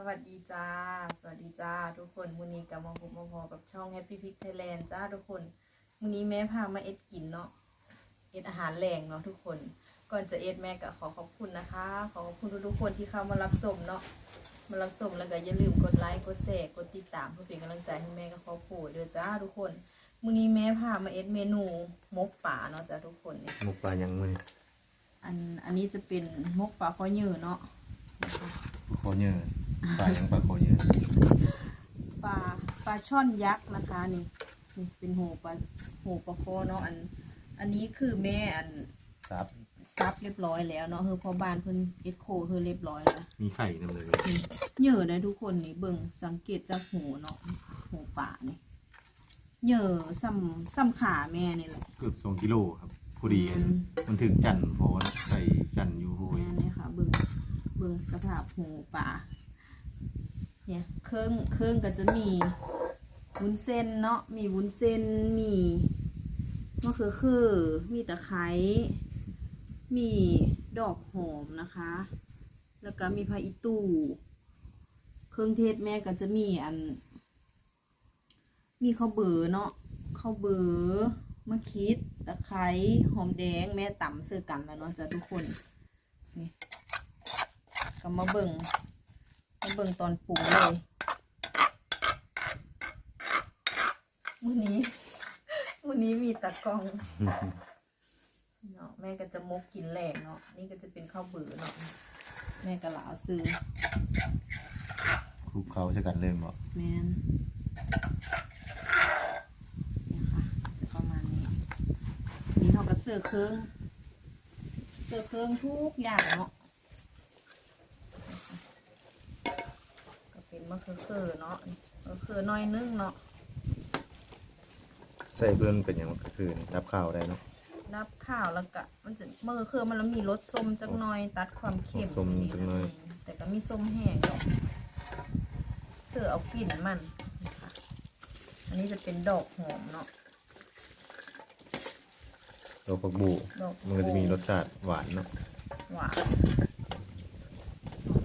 สวัสดีจ้า สวัสดีจ้า ทุกคนมื้อนี้กับมาพบมาพอกับช่อง Happy Pick Thailand จ้าทุกคนมื้อนี้แม่พามาเอ็ดกินเนาะ เอ็ดอาหารแรงเนาะทุกคน ก่อนจะเอ็ดแม่ก็ขอขอบคุณนะคะ ขอขอบคุณทุกๆคนที่เข้ามารับชมเนาะ มารับชมแล้วก็อย่าลืมกดไลค์ กดแชร์ กดติดตามเพื่อเป็นกำลังใจให้แม่กับครอบครัวด้วยจ้าทุกคนมื้อนี้แม่พามาเอ็ดเมนูมกป่าเนาะจ้าทุกคนเนี่ย หมกปลายังมืออัน อันนี้จะเป็นมกป่าข้อยือเนาะปลาโคเยอร์ ปลายังปลาโคเยอร์ปลาปลาช่อนยักษ์นะคะนี่นี่เป็นหูปลาหูปลาคอเนาะอัน อันนี้คือแม่อันซับ ซับเรียบร้อยแล้วเนาะคือพอบ้านเพิ่นเอ็ดโคคือเรียบร้อยแล้วมีไข่นำเลยนี่เหยื่อนะทุกคนนี่เบิ่งสังเกตจากหูเนาะหูปลานี่เหยื่อซ้ำซ้ำขาแม่นี่แหละ เกือบสองกิโลครับพอดีอืม มันถึงจันทร์เพราะว่าใส่จันทร์อยู่โหย แม่นี่ค่ะเบิ่งเบิ่งสภาพหูปลา เนี่ยเครื่องเครื่องก็จะมีวุ้นเส้นเนาะมีวุ้นเส้นมีมะเขือคือ มีตะไคร้มีดอกหอมนะคะ แล้วก็มีพาอิตูเครื่องเทศแม่ก็จะมีอัน มีข้าวเบอร์เนาะข้าวเบอร์มะคิดตะไคร้หอมแดงแม่ตำเสื้อกันแล้วเนาะจ้ะทุกคนนี่ก็มาเบิ่ง มาเบิ่งตอนปรุงเลยวันนี้วันนี้มีตะกร้องเนาะแม่ก็จะมกกินแหลกเนาะนี่ก็จะเป็นข้าวเบือเนาะแม่ก็หลาซื้อคลุกเขาจะกันเริ่มบ่แม่นเนี่ยค่ะจะประมาณนี้นี่เขาก็เสือเครื่องเสือเครื่องทุกอย่างเนาะก็เป็น มะเขือเขือเนาะมะเขือน้อยนึงเนาะใส่เพื่อนเป็นอย่างก็คือรับข้าวได้เนาะรับข้าวแล้วก็มันจะมะเขือเขือมันแล้วมีรสส้มจักหน่อยตัดความเค็มส้มจังเลยแต่ก็มีส้มแห้งเนาะเสือเอากลิ่นมันนะคะอันนี้จะเป็นดอกหอมเนาะตัวผักบูดอกมันก็จะมีรสชาติหวานเนาะหวาน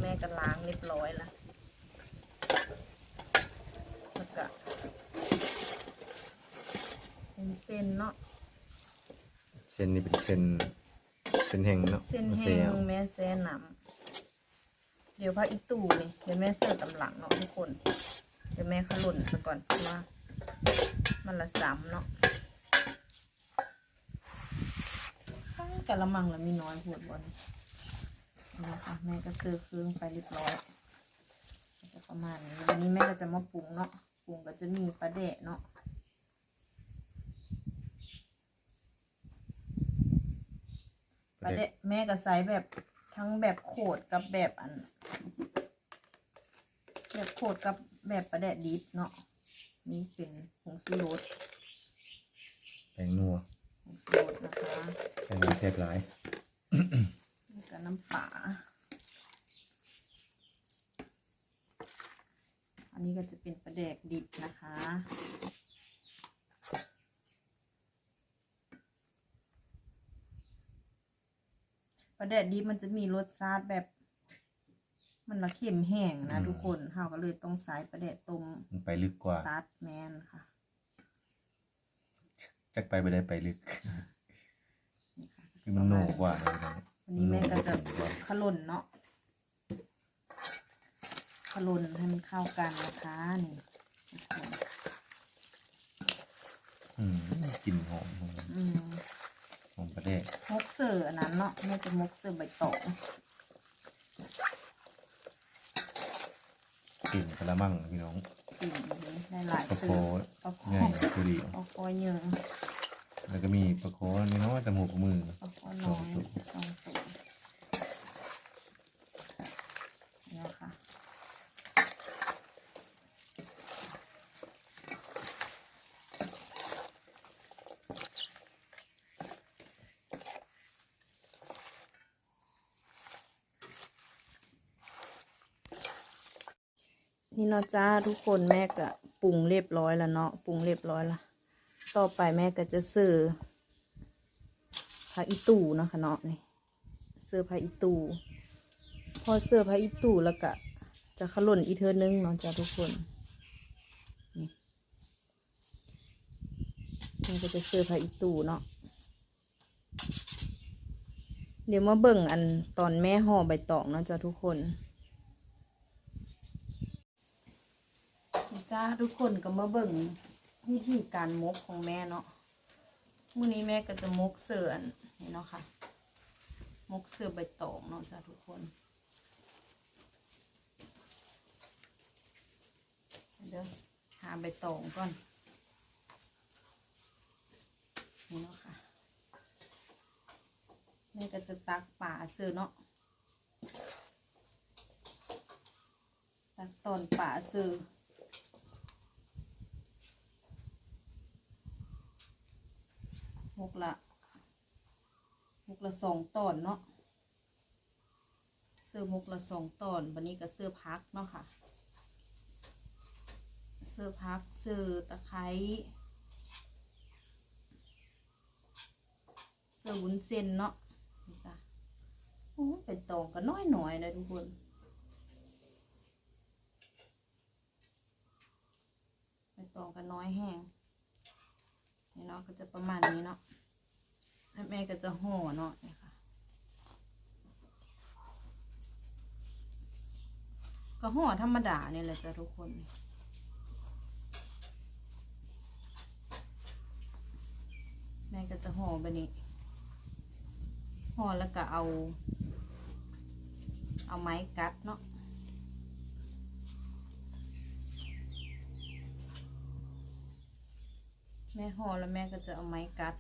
แม่ก็ล้างเรียบร้อยละแล้วก็เป็นเส้นเนาะเส้นนี้เป็นเส้นเส้นแห้งเนาะเส้นมาแห้เสียงแม่แซ่น้ำเดี๋ยวพระอีตู่นี่เดี๋ยวแม่เสิร์ฟตำหลังเนาะทุกคน เดี๋ยวแม่ขลุ่นซะก่อนเพราะว่า มันละสามเนาะอ้าวกะละมังละมีน้อยพูดบอลนะคะแม่ก็เสิร์ฟเครื่องไปเรียบร้อยก็จะประมาณนี้วันนี้แม่ก็จะมาปรุงเนาะปรุงก็จะมีปลาแดะเนาะ ปลาเดะแม่ก็ใส่แบบทั้งแบบโขดกับแบบอัน แบบโขดกับแบบปลาแดะดิบเนาะนี่เป็นผงชูรสแป้งนัวผงชูรสนะคะใส่น้ำแซ่บหลายแล้วก็น้ำปลาอันนี้ก็จะเป็นปลาแดกดิบนะคะ ปลาแดดดิบมันจะมีรสชาติแบบ มันละเค็มแห้งนะ ทุกคนเฮาก็เลยต้องใส่ปลาแดดต้มมันไปลึกกว่าตัดแมนค่ะ จักไปไปได้ไปลึกนี่ค่ะคือมันโหนกว่าเลยนะวันนี้แม่ก็จะมันโหนกว่าขลุ่นเนาะขลุ่นให้มันเข้ากันนะคะนี่ทุกคนอืมกลิ่นหอมหอม อืมหอมประเดะมกเสืออันนั้นเนาะแม่จะมกเสือใบตองกลิ่นกระมังพี่น้องกินได้หลายปลาเสืโคอปลาคอง่ายคือดีปลาคอเยอะแล้วก็มีปลาโคนี่น้อยจมูกมือปลาคอน้อยสองตัว นี่เนาะจ้าทุกคนแม่ก็ปรุงเรียบร้อยแล้วเนาะปรุงเรียบร้อยละต่อไปแม่ก็จะเสิร์ผักอีตู่เนาะคะเนาะนี่เสิร์ผักอีตู่พอเสิร์ผักอีตู่แล้วก็จะขลุ่นอีเทอนึงเนาะจ้ะทุกคนนี่มันก็จะเสื้อผ้าอีตู่เนาะเดี๋ยวมาเบิ่งอันตอนแม่ห่อใบตองเนาะจ้ะทุกคนนี่ จ้าทุกคนก็มาเบิ่งวิธีการมกของแม่เนาะมื้อนี้แม่ก็จะมกเสือนนี่เนาะค่ะ มกเสือใบตองเนาะจ้ะทุกคนเดี๋ยวหาใบตองก่อนนี่เนาะค่ะแม่ก็จะตักป่าซื้อเนาะตักตอนป่าซื้อ กละหกละสองตอนเนาะซื้อหกละสองตอนวันนี้ก็ซื้อพักเนาะค่ะ เสื้อพักเสื้อตะไคร้เสื้อวุ้นเส้นเนาะนี่จ้ะโอ้เป็นตองก็น้อยหน่อยนะทุกคนเป็นตองก็น้อยแห้ง นี่เนาะก็จะประมาณนี้เนาะแม่ก็จะห่อเนาะนี่ค่ะก็ห่อธรรมดาเนี่ยแหละจ้ะทุกคนแม่ก็จะห่อแบบนี้ห่อแล้วก็เอา เอาไม้กัดเนาะ แม่ห่อแล้วแม่ก็จะเอาไม้กัด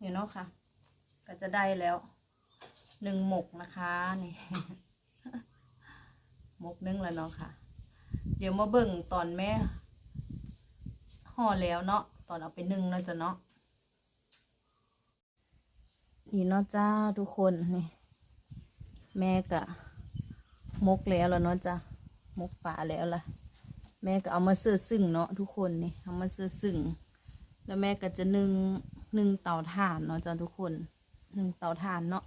อยู่เนาะค่ะ ก็จะได้แล้วหนึ่งหมกนะคะนี่หมกนึ่งแล้วเนาะค่ะ เดี๋ยวมาเบิ่งตอนแม่ห่อแล้วเนาะ ตอนเอาไปนึ่งเนาจะเนาะนี่เนาะจ้าทุกคนนี่ แม่กะมกแล้วแล้วเนาะจ้ะมกป่าแล้วล่ะ แม่ก็เอามาเสื้อซึ่งเนาะทุกคนนี่เอามาเสื้อซึ่ง แล้วแม่ก็จะนึ่งนึ่งเตาถ่านเนาะจ้ะทุกคนนึ่งเตาถ่านเนาะ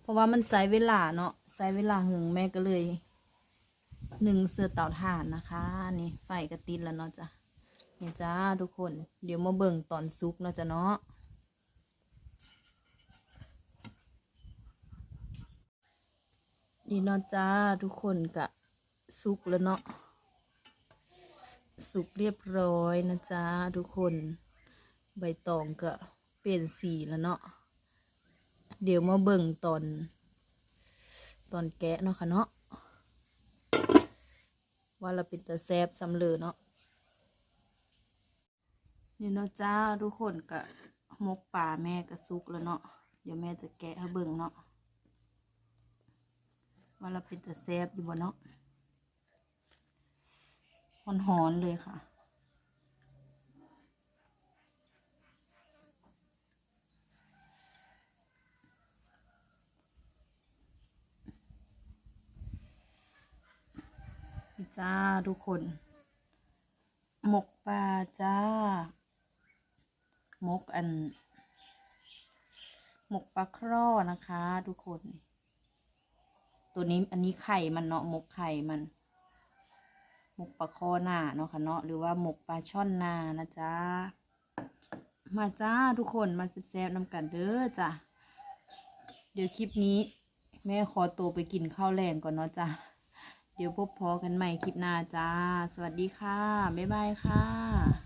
เพราะว่ามันใช้เวลาเนาะใช้เวลาหึงแม่ก็เลยนึ่งเสื้อเตาถ่านนะคะ นี่ไฟก็ติดแล้วเนาะจ้ะ นี่จ้าทุกคน เดี๋ยวมาเบิ่งตอนซุกเนาะจ้ะเนาะนี่เนาะจ้าทุกคนกะซุกแล้วเนาะสุกเรียบร้อยนะจ๊ะทุกคน ใบตองก็เปลี่ยนสีแล้วเนาะเดี๋ยวมาเบิ่งตอน ตอนแกะเนาะค่ะเนาะว่าเราเป็นตะแซบสำเร็จเนาะ นี่เนาะจ้าทุกคนก็มกป่าแม่ก็สุกแล้วเนาะเดี๋ยวแม่จะแกะให้เบิ่งเนาะว่าเราเป็นตะแซบอยู่บ่เนาะหอนๆเลยค่ะ จ้าทุกคน หมกปลาจ้า มกอันหมกปลาคร่อนะคะ ทุกคน ตัวนี้อันนี้ไข่มันเนาะหมกไข่มันหมกปลาคอหน้าเนาะค่ะเนาะหรือว่าหมกปลาช่อนนานะจ๊ะมาจ้าทุกคนมาแซ่บๆน้ำกันเด้อจ้ะเดี๋ยวคลิปนี้ แม่ขอตัวไปกินข้าวแรงก่อนเนาะจ้ะเดี๋ยวพบพอกันใหม่คลิปหน้าจ้า สวัสดีค่ะ บ๊ายบายค่ะ